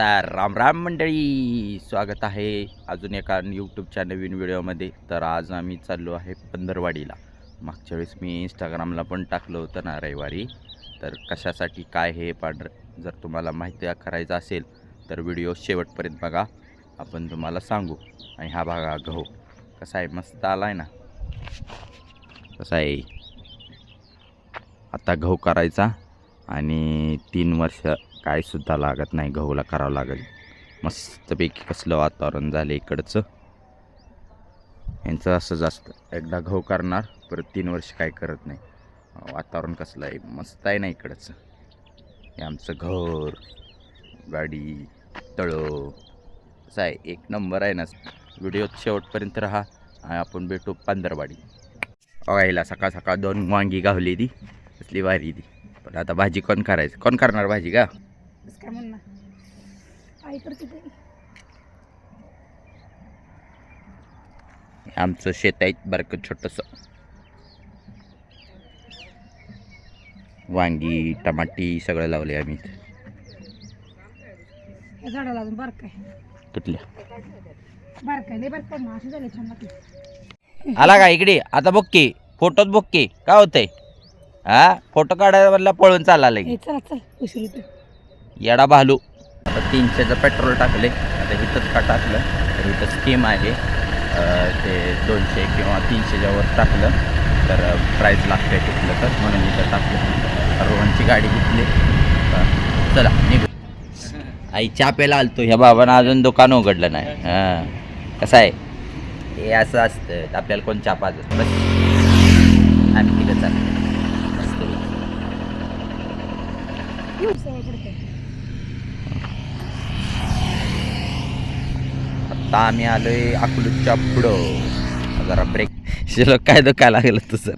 नमस्कार राम राम मंडळी स्वागत आहे अजून एका यूट्यूबच्या नवीन व्हिडिओमध्ये तर आज आम्ही चाललो आहे पंधरवाडीला. मागच्या वेळेस मी इंस्टाग्रामला पण टाकलं होतं ना रविवारी. तर कशासाठी काय हे पांढर जर तुम्हाला माहिती करायचं असेल तर व्हिडिओ शेवटपर्यंत बघा. आपण तुम्हाला सांगू. आणि हा बघा गहू. कसा आहे? मस्त आला आहे ना. कसा आहे? आता गहू करायचा. आणि तीन वर्ष कायसुद्धा लागत नाही गहूला करावं लागेल. मस्तपैकी कसलं वातावरण झालं इकडचं. यांचं असंच असतं एकदा गहू करणार परत तीन वर्ष काय करत नाही. वातावरण कसलं आहे? मस्त आहे ना इकडचं. हे आमचं घर गाडी तळं असं आहे. एक नंबर आहे ना. व्हिडिओ शेवटपर्यंत राहा आणि आपण भेटू पंधरवाडी. बघायला सकाळ सकाळ दोन वांगी गावली ती. कसली भारी ती. पण आता भाजी कोण करायचं? कोण करणार भाजी का? बस काय म्हणणार आई करते ते आमचं शेत आहे बारकं छोटंसं. वांगी टमाटी सगळं लावले आम्ही इथे. या झाडाला अजून बारक आहे. कुठल्या? बारक आहे लय बारक पडणार असे झाले छान लागले आला का इकडे? आता बघ की फोटोत बघ की. काय होतंय? हा? फोटो काढायला पळून चालला लगे चला चल उशीर होतो येडा भालू. आता तीनशेचं पेट्रोल टाकले. आता इथंच का टाकलं? तर इथं स्कीम आहे. ते दोनशे किंवा तीनशेच्या वर टाकलं. तर प्राईज लागते तिथलं तर. म्हणून इथं टाकलं. रोहनची गाडी घेतली. चला निघू. आई चहा प्यायला आलतो. ह्या बाबांना अजून दुकान उघडलं नाही. हां. कसं आहे? हे असं असतं. आपल्याला कोण चहा पाजत बस. आम्ही तिकडं मस्त सवय पडते आता आम्ही आलोय अकलूजच्या पुढं. जरा ब्रेक शिलो काय दुखायला लागलं तू सर?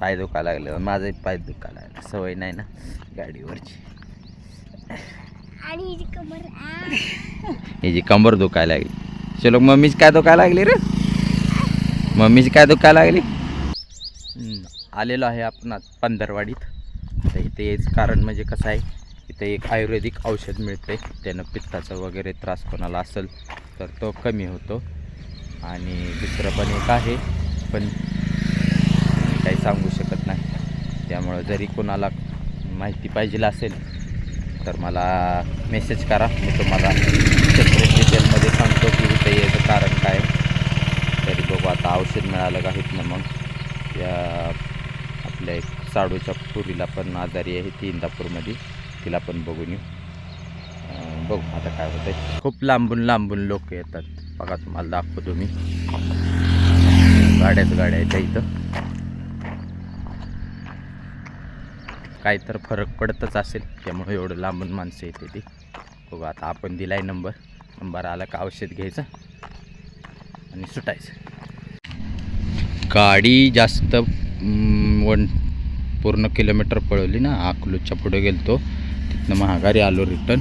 पाय दुखायला लागलं. माझं पाय दुखायला लागलं. सवय नाही ना गाडीवरची. आणि हिची कंबर दुखायला लागली. शिलोक मम्मीची काय दुखायला लागली रे? मम्मीची काय दुखायला लागली? आलेलो आहे आपण पंधरवाडीत. तर इथे यायचं कारण म्हणजे कसं आहे इथे एक आयुर्वेदिक औषध मिळते त्यानं पित्ताचा वगैरे त्रास कोणाला असेल तर तो कमी होतो. आणि दुसरं पण एक आहे पण मी काही सांगू शकत नाही. त्यामुळं जरी कोणाला माहिती पाहिजे असेल तर मला मेसेज करा. मी तुम्हाला सेपरेट डिटेलमध्ये सांगतो की इथे याचं कारण काय. तरी बघू आता औषध मिळालं का इथनं मग. या आपल्या एक साडूच्या पुरीला पण आजारी आहे ती इंदापूरमध्ये तिला पण बघून येऊ बघू आता काय होतंय. खूप लांबून लांबून लोक येतात. बघा तुम्हाला दाखवतो मी. गाड्याच गाड्या येत्या इथं. काय तर फरक पडतच असेल. त्यामुळे एवढं लांबून माणसं येते ती. बघू आता आपण दिलाय नंबर. नंबर आला का औषध घ्यायचं आणि सुटायचं. गाडी जास्त वन पूर्ण किलोमीटर पळवली ना अकलूजच्या पुढे गेलतो. तिथनं महागारी आलो रिटर्न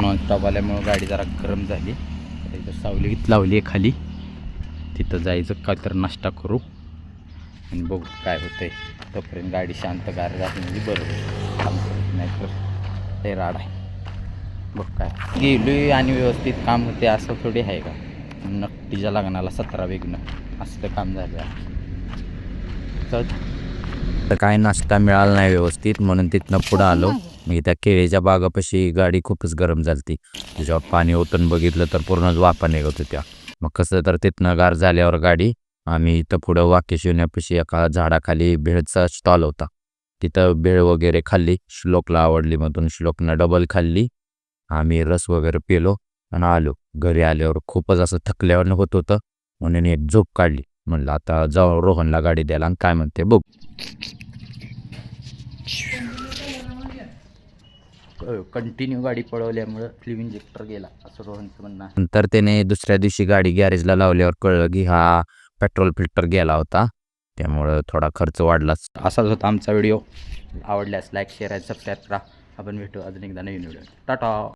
नॉनस्टॉप आल्यामुळं गाडी जरा गरम झाली. आता इथं सावलीत लावली आहे खाली. तिथं जायचं काय तर नाश्ता करू. आणि बघू काय होतंय. तोपर्यंत गाडी शांत गार झाली म्हणजे नाही नाहीतर ते राड आहे. बघ काय. गेलोय आणि व्यवस्थित काम होते असं थोडी आहे का? नक्कीच्या लग्नाला सतरा वेगनं असं काम झालं. आहे तर काय नाश्ता मिळाला नाही व्यवस्थित म्हणून तिथनं पुढं आलो. मी त्या केळीच्या बागापाशी गाडी खूपच गरम झालती. त्याच्यावर पाणी ओतून बघितलं तर पूर्णच वाफा निघत होत्या. मग कसं तर तिथनं गार झाल्यावर गाडी आम्ही इथं पुढं वाक्य येण्यापाशी एका झाडाखाली भेळचा स्टॉल होता. तिथं भेळ वगैरे खाल्ली श्लोकला आवडली मधून श्लोकनं डबल खाल्ली. आम्ही रस वगैरे पिलो आणि आलो. घरी आल्यावर खूपच असं थकल्यावर होत होतं. म्हणून एक झोप काढली. म्हणलं आता जाऊ रोहनला गाडी द्यायला आणि काय म्हणते बघ. कंटिन्यू गाडी पळवल्यामुळं फ्लिव इंजेक्टर गेला असं रोहनचं म्हणणं नंतर त्याने दुसऱ्या दिवशी गाडी गॅरेजला लावल्यावर कळलं की हा पेट्रोल फिल्टर गेला होता. त्यामुळं थोडा खर्च वाढलाच. असाच होता आमचा व्हिडिओ आवडल्यास लाईक शेअर आणि सबस्क्राईब करा. आपण भेटू अजून एकदा नवीन व्हिडिओ टाटा!